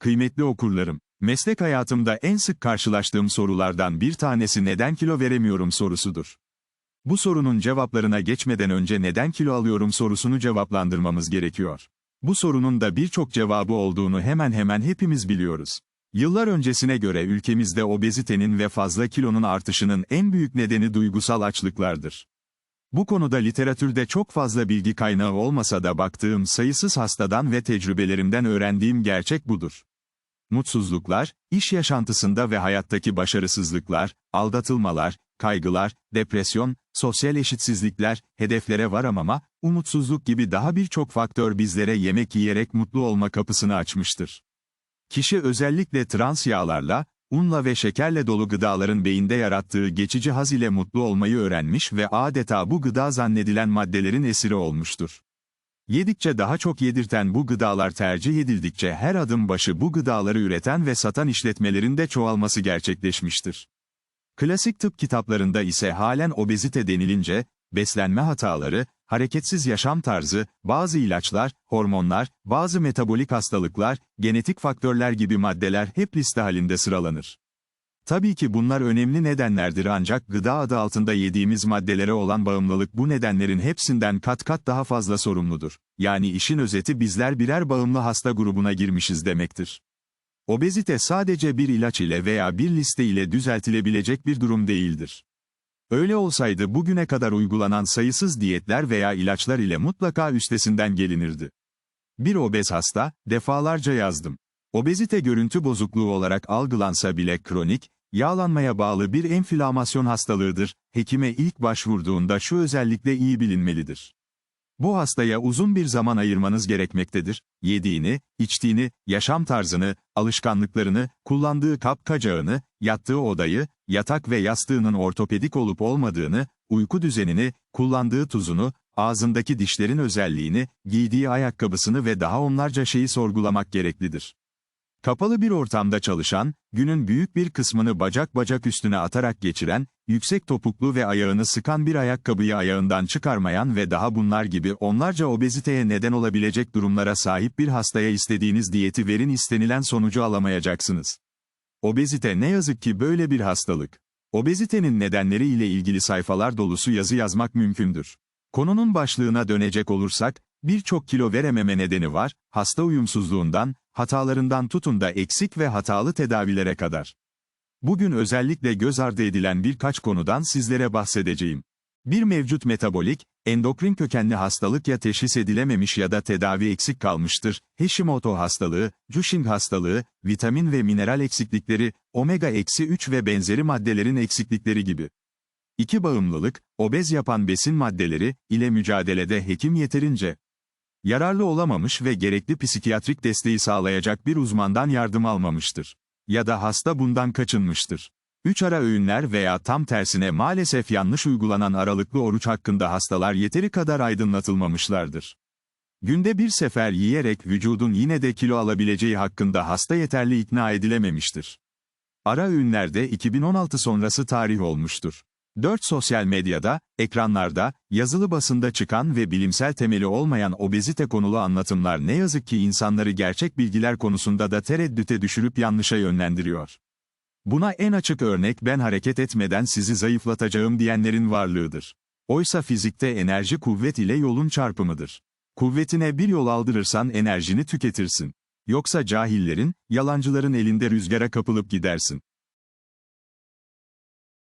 Kıymetli okurlarım, meslek hayatımda en sık karşılaştığım sorulardan bir tanesi neden kilo veremiyorum sorusudur. Bu sorunun cevaplarına geçmeden önce neden kilo alıyorum sorusunu cevaplandırmamız gerekiyor. Bu sorunun da birçok cevabı olduğunu hemen hemen hepimiz biliyoruz. Yıllar öncesine göre ülkemizde obezitenin ve fazla kilonun artışının en büyük nedeni duygusal açlıklardır. Bu konuda literatürde çok fazla bilgi kaynağı olmasa da baktığım sayısız hastadan ve tecrübelerimden öğrendiğim gerçek budur. Mutsuzluklar, iş yaşantısında ve hayattaki başarısızlıklar, aldatılmalar, kaygılar, depresyon, sosyal eşitsizlikler, hedeflere varamama, umutsuzluk gibi daha birçok faktör bizlere yemek yiyerek mutlu olma kapısını açmıştır. Kişi özellikle trans yağlarla, unla ve şekerle dolu gıdaların beyinde yarattığı geçici haz ile mutlu olmayı öğrenmiş ve adeta bu gıda zannedilen maddelerin esiri olmuştur. Yedikçe daha çok yedirten bu gıdalar tercih edildikçe her adım başı bu gıdaları üreten ve satan işletmelerin de çoğalması gerçekleşmiştir. Klasik tıp kitaplarında ise halen obezite denilince, beslenme hataları, hareketsiz yaşam tarzı, bazı ilaçlar, hormonlar, bazı metabolik hastalıklar, genetik faktörler gibi maddeler hep liste halinde sıralanır. Tabii ki bunlar önemli nedenlerdir ancak gıda adı altında yediğimiz maddelere olan bağımlılık bu nedenlerin hepsinden kat kat daha fazla sorumludur. Yani işin özeti bizler birer bağımlı hasta grubuna girmişiz demektir. Obezite sadece bir ilaç ile veya bir liste ile düzeltilebilecek bir durum değildir. Öyle olsaydı bugüne kadar uygulanan sayısız diyetler veya ilaçlar ile mutlaka üstesinden gelinirdi. Bir obez hasta, defalarca yazdım. Obezite görüntü bozukluğu olarak algılansa bile kronik, yağlanmaya bağlı bir enflamasyon hastalığıdır, hekime ilk başvurduğunda şu özellikle iyi bilinmelidir. Bu hastaya uzun bir zaman ayırmanız gerekmektedir, yediğini, içtiğini, yaşam tarzını, alışkanlıklarını, kullandığı kap kacağını, yattığı odayı, yatak ve yastığının ortopedik olup olmadığını, uyku düzenini, kullandığı tuzunu, ağzındaki dişlerin özelliğini, giydiği ayakkabısını ve daha onlarca şeyi sorgulamak gereklidir. Kapalı bir ortamda çalışan, günün büyük bir kısmını bacak bacak üstüne atarak geçiren, yüksek topuklu ve ayağını sıkan bir ayakkabıyı ayağından çıkarmayan ve daha bunlar gibi onlarca obeziteye neden olabilecek durumlara sahip bir hastaya istediğiniz diyeti verin istenilen sonucu alamayacaksınız. Obezite ne yazık ki böyle bir hastalık. Obezitenin nedenleri ile ilgili sayfalar dolusu yazı yazmak mümkündür. Konunun başlığına dönecek olursak, birçok kilo verememe nedeni var, hasta uyumsuzluğundan, hatalarından tutun da eksik ve hatalı tedavilere kadar. Bugün özellikle göz ardı edilen birkaç konudan sizlere bahsedeceğim. Bir mevcut metabolik, endokrin kökenli hastalık ya teşhis edilememiş ya da tedavi eksik kalmıştır, Hashimoto hastalığı, Cushing hastalığı, vitamin ve mineral eksiklikleri, omega-3 ve benzeri maddelerin eksiklikleri gibi. İki bağımlılık, obez yapan besin maddeleri ile mücadelede hekim yeterince yararlı olamamış ve gerekli psikiyatrik desteği sağlayacak bir uzmandan yardım almamıştır. Ya da hasta bundan kaçınmıştır. Üç ara öğünler veya tam tersine maalesef yanlış uygulanan aralıklı oruç hakkında hastalar yeteri kadar aydınlatılmamışlardır. Günde bir sefer yiyerek vücudun yine de kilo alabileceği hakkında hasta yeterli ikna edilememiştir. Ara öğünlerde 2016 sonrası tarih olmuştur. 4 sosyal medyada, ekranlarda, yazılı basında çıkan ve bilimsel temeli olmayan obezite konulu anlatımlar ne yazık ki insanları gerçek bilgiler konusunda da tereddüte düşürüp yanlışa yönlendiriyor. Buna en açık örnek ben hareket etmeden sizi zayıflatacağım diyenlerin varlığıdır. Oysa fizikte enerji kuvvet ile yolun çarpımıdır. Kuvvetine bir yol aldırırsan enerjini tüketirsin. Yoksa cahillerin, yalancıların elinde rüzgara kapılıp gidersin.